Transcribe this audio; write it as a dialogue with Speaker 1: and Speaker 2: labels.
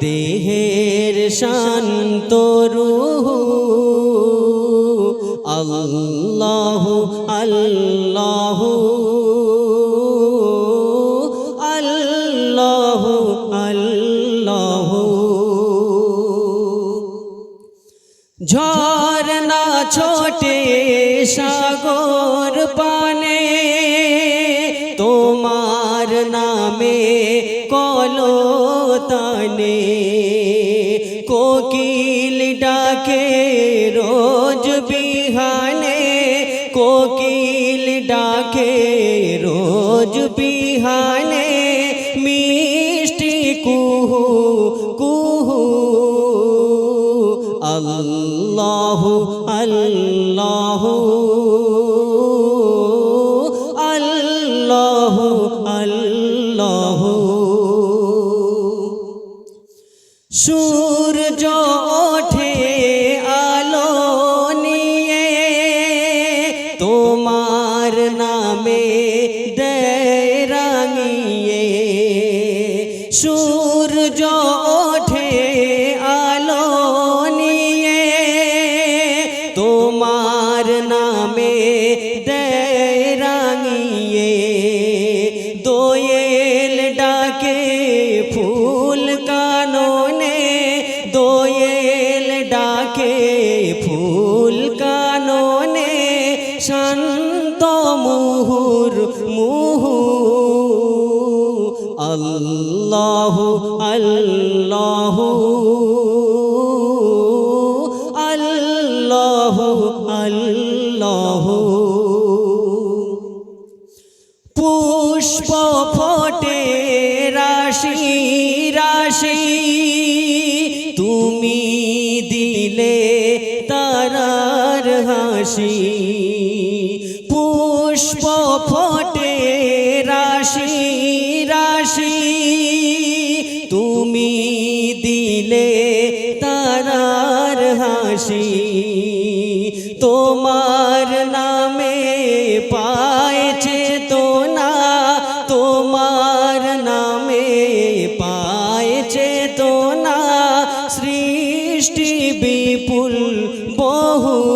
Speaker 1: দেহের শান্ত রুহু। আল্লাহ আল্লাহ আল্লাহ আল্লাহ। ঝরনা ছোটে সাগর পানে নামে কলো তানে কোকিল ডাকে রোজ বিহানে। কোকিল ডাকে রোজ বিহানে। মিষ্টি কুহু কুহু। আল্লাহ আল্লাহ। সূর্য ওঠে আলো নিয়ে তোমার নামে রাঙিয়ে। সূর্য ওঠে আলো নিয়ে তোমার নামে দেয় ফুল কাননে শান্ত মুহুর মুহু। আল্লাহ আল্লাহ আল্লাহ আল্লাহ। পুষ্প ফোটে রাশি রাশি। তুমি দিলে হাসি। পুষ্প ফোটে রাশি রাশি। তুমি দিলে তারার হাসি। তোমার নামে পাইছে তো না তোমার নামে পাইছে তো না সৃষ্টি বিপুল, বহু